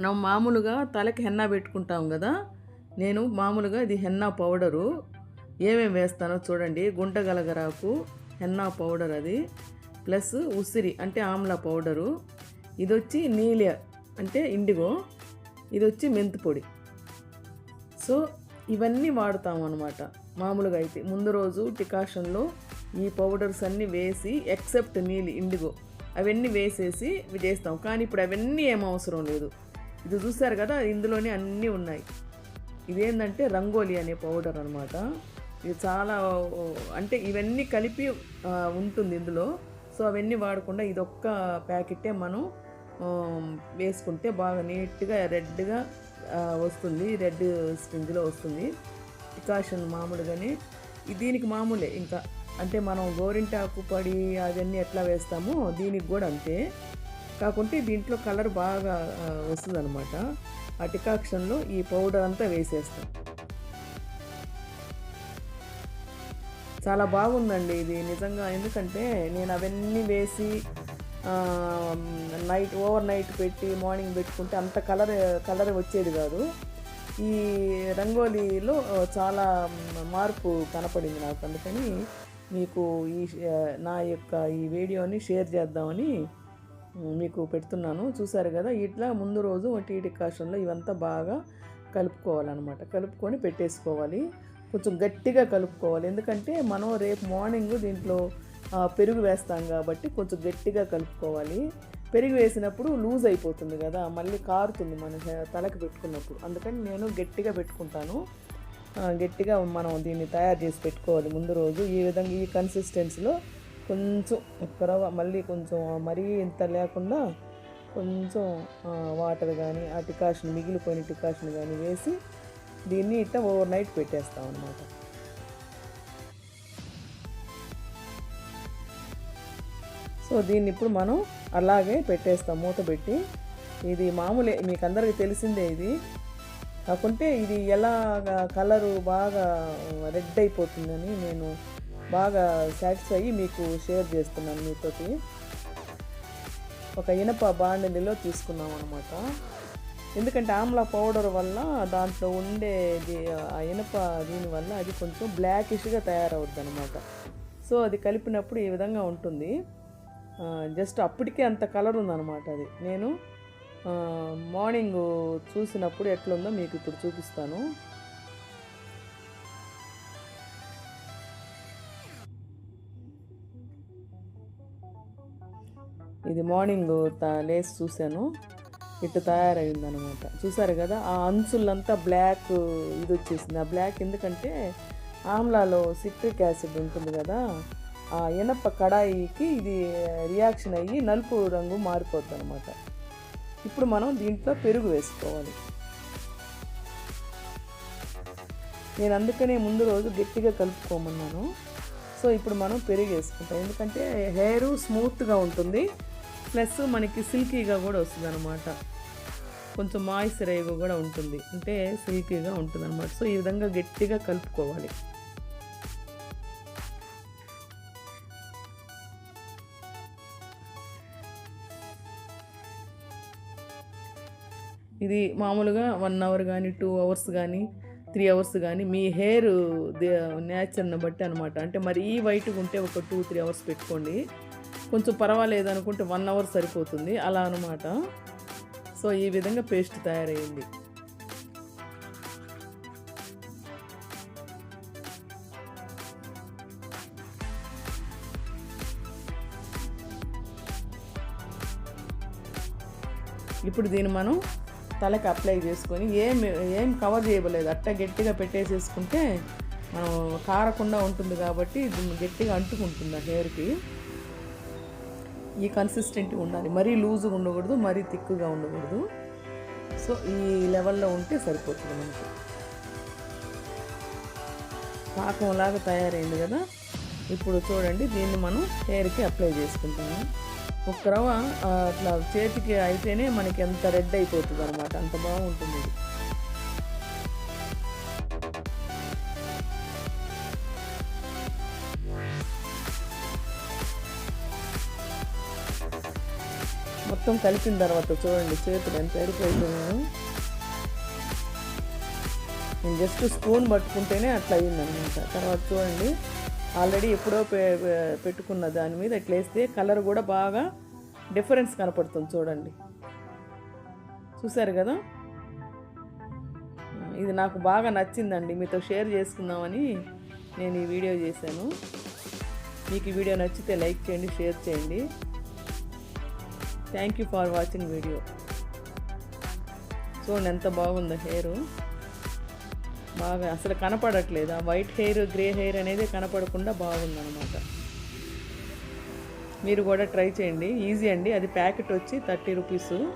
మనం మామూలుగా తలకి హెన్నా పెట్టుకుంటాం కదా నేను మామూలుగా ఇది హెన్నా పౌడరు ఏమేమి వేస్తానో చూడండి గుండగలగరాకు హెన్నా పౌడర్ అది ప్లస్ ఉసిరి అంటే ఆమ్లా పౌడరు ఇది వచ్చి నీలి అంటే ఇండిగో ఇది వచ్చి మెంతి పొడి సో ఇవన్నీ వాడతాం అనమాట మామూలుగా అయితే ముందు రోజు టికాషన్లో ఈ పౌడర్స్ అన్నీ వేసి ఎక్సెప్ట్ నీలి ఇండిగో అవన్నీ వేసేసి చేస్తాం కానీ ఇప్పుడు అవన్నీ ఏం అవసరం లేదు ఇది చూసారు కదా ఇందులోనే అన్నీ ఉన్నాయి. ఇదేంటంటే రంగోలి అనే పౌడర్ అనమాట ఇది చాలా అంటే ఇవన్నీ కలిపి ఉంటుంది ఇందులో. సో అవన్నీ వాడకుండా ఇదొక్క ప్యాకెటే మనం వేసుకుంటే బాగా నీట్గా రెడ్గా వస్తుంది. రెడ్ స్ప్రింగ్లో వస్తుంది. డికాషన్ మామూలుగానే. దీనికి మామూలే ఇంకా. అంటే మనం గోరింటాకు పడి అవన్నీ ఎట్లా వేస్తామో దీనికి కూడా అంతే. కాకుంటే దీంట్లో కలర్ బాగా వస్తుంది అనమాట ఆ టికాక్షన్లో ఈ పౌడర్ అంతా వేసేస్తాం. చాలా బాగుందండి ఇది నిజంగా. ఎందుకంటే నేను అవన్నీ వేసి నైట్ ఓవర్ నైట్ పెట్టి మార్నింగ్ పెట్టుకుంటే అంత కలర్ కలర్ వచ్చేది కాదు. ఈ రంగోలీలో చాలా మార్పు కనపడింది నాకు. అందుకని మీకు ఈ నా యొక్క ఈ వీడియోని షేర్ చేద్దామని మీకు పెడుతున్నాను. చూసారు కదా ఇట్లా ముందు రోజు టీ డికాషన్లో ఇవంతా బాగా కలుపుకోవాలన్నమాట. కలుపుకొని పెట్టేసుకోవాలి. కొంచెం గట్టిగా కలుపుకోవాలి. ఎందుకంటే మనం రేపు మార్నింగ్ దీంట్లో పెరుగు వేస్తాం కాబట్టి కొంచెం గట్టిగా కలుపుకోవాలి. పెరుగు వేసినప్పుడు లూజ్ అయిపోతుంది కదా మళ్ళీ కారుతుంది మన తలకు పెట్టుకున్నప్పుడు. అందుకని నేను గట్టిగా పెట్టుకుంటాను. గట్టిగా మనం దీన్ని తయారు చేసి పెట్టుకోవాలి ముందు రోజు. ఈ విధంగా ఈ కన్సిస్టెన్సీలో కొంచెం ఒక రవ్వ మళ్ళీ కొంచెం మరీ ఇంత లేకుండా కొంచెం వాటర్ కానీ ఆ టికాషన్ మిగిలిపోయిన టికాషన్ కానీ వేసి దీన్ని ఇట్లా ఓవర్ నైట్ పెట్టేస్తాం అన్నమాట. సో దీన్ని ఇప్పుడు మనం అలాగే పెట్టేస్తాం మూత పెట్టి. ఇది మామూలే మీకు అందరికీ తెలిసిందే ఇది. కాకుంటే ఇది ఎలా కలరు బాగా రెడ్ అయిపోతుందని నేను బాగా సాటిస్ఫై అయ్యి మీకు షేర్ చేస్తున్నాను మీతోటి. ఒక ఇనప బాండిలో తీసుకున్నాం అనమాట ఎందుకంటే ఆమ్లా పౌడర్ వల్ల దాంట్లో ఉండేది ఆ ఇనప దీని వల్ల అది కొంచెం బ్లాకిష్గా తయారవుద్ది అనమాట సో అది కలిపినప్పుడు ఈ విధంగా ఉంటుంది. జస్ట్ అప్పటికే అంత కలర్ ఉందన్నమాట అది. నేను మార్నింగ్ చూసినప్పుడు ఎట్లుందో మీకు ఇప్పుడు చూపిస్తాను. ఇది మార్నింగ్ లేసి చూశాను. ఇటు తయారైంది అనమాట చూసారు కదా ఆ అంచులంతా బ్లాక్ ఇది వచ్చేసింది ఆ బ్లాక్ ఎందుకంటే ఆమ్లాలో సిట్రిక్ యాసిడ్ ఉంటుంది కదా ఆ ఇనప కడాయికి ఇది రియాక్షన్ అయ్యి నలుపు రంగు మారిపోద్ది అనమాట ఇప్పుడు మనం దీంట్లో పెరుగు వేసుకోవాలి. నేను అందుకనే ముందు రోజు గట్టిగా కలుపుకోమన్నాను. సో ఇప్పుడు మనం పెరుగు వేసుకుంటాం. ఎందుకంటే హెయిర్ స్మూత్గా ఉంటుంది. ప్లస్ మనకి సిల్కీగా కూడా వస్తుంది అనమాట కొంచెం మాయిశ్చరైగా కూడా ఉంటుంది. అంటే సిల్కీగా ఉంటుంది అనమాట సో ఈ విధంగా గట్టిగా కలుపుకోవాలి. ఇది మామూలుగా వన్ అవర్ కానీ టూ అవర్స్ కానీ త్రీ అవర్స్ కానీ మీ హెయిర్ నేచర్ని బట్టి అనమాట అంటే మరి ఈ వైట్గా ఉంటే ఒక టూ త్రీ అవర్స్ పెట్టుకోండి. కొంచెం పర్వాలేదు అనుకుంటే వన్ అవర్ సరిపోతుంది. అలా అనమాట సో ఈ విధంగా పేస్ట్ తయారయ్యింది ఇప్పుడు దీన్ని మనం తలకి అప్లై చేసుకొని ఏం ఏం కవర్ చేయబలేదు అట్ట గట్టిగా పెట్టేసేసుకుంటే మనం కారకుండా ఉంటుంది కాబట్టి గట్టిగా అంటుకుంటుంది ఆ హెయిర్కి ఈ కన్సిస్టెంట్ ఉండాలి. మరీ లూజ్గా ఉండకూడదు మరీ థిక్గా ఉండకూడదు. సో ఈ లెవెల్లో ఉంటే సరిపోతుంది మనకి. పాకంలాగా తయారైంది కదా. ఇప్పుడు చూడండి దీన్ని మనం హెయిర్కి అప్లై చేసుకుంటాము ఒక రవ్వ అట్లా చేతికి అయితేనే మనకి ఎంత రెడ్ అయిపోతుంది అనమాట అంత బాగుంటుంది ఇది. మొత్తం కలిపిన తర్వాత చూడండి చేతులు ఎంత ఎడిపోయిపోయాను నేను జస్ట్ స్పూన్ పట్టుకుంటేనే అట్లా అయిందనమాట. తర్వాత చూడండి ఆల్రెడీ ఎప్పుడో పె- పెట్టుకున్న దాని మీద ఇట్లా వేస్తే కలర్ కూడా బాగా డిఫరెన్స్ కనపడుతుంది చూడండి. చూసారు కదా? ఇది నాకు బాగా నచ్చిందండి. మీతో షేర్ చేసుకుందామని నేను ఈ వీడియో చేశాను. మీకు ఈ వీడియో నచ్చితే లైక్ చేయండి షేర్ చేయండి. Thank you for watching video చూడండి ఎంత బాగుందో హెయిర్. బాగా అసలు కనపడట్లేదు. ఆ వైట్ హెయిర్ గ్రే హెయిర్ అనేది కనపడకుండా బాగుందన్నమాట. మీరు కూడా ట్రై చేయండి. ఈజీ అండి. అది ప్యాకెట్ వచ్చి థర్టీ రూపీసు.